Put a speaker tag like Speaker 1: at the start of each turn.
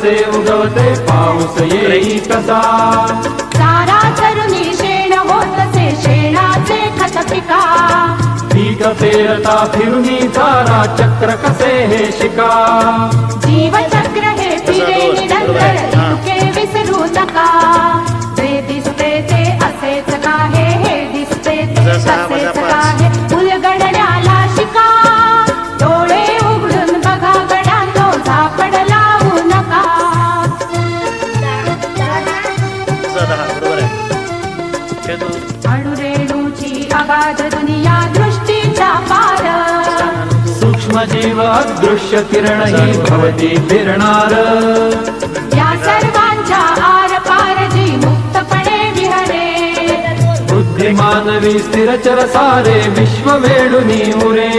Speaker 1: कसे
Speaker 2: उगवते पाऊस येई कसा?
Speaker 1: चारा चरुणी शेण होतसे शेणाचे खत पिका.
Speaker 2: पीक पेरता फिरुनी चारा चक्र कसे हे शिका?
Speaker 1: जीवचक्र हे फिरे निरंतर
Speaker 2: जीव अदृश्य किरण ही भवती फिरणार.
Speaker 1: या सर्वांच्या आर पार जी मुक्तपणे विहरे.
Speaker 2: बुद्धिमानवी स्थिरचर सारे विश्व वेडुनी उरे.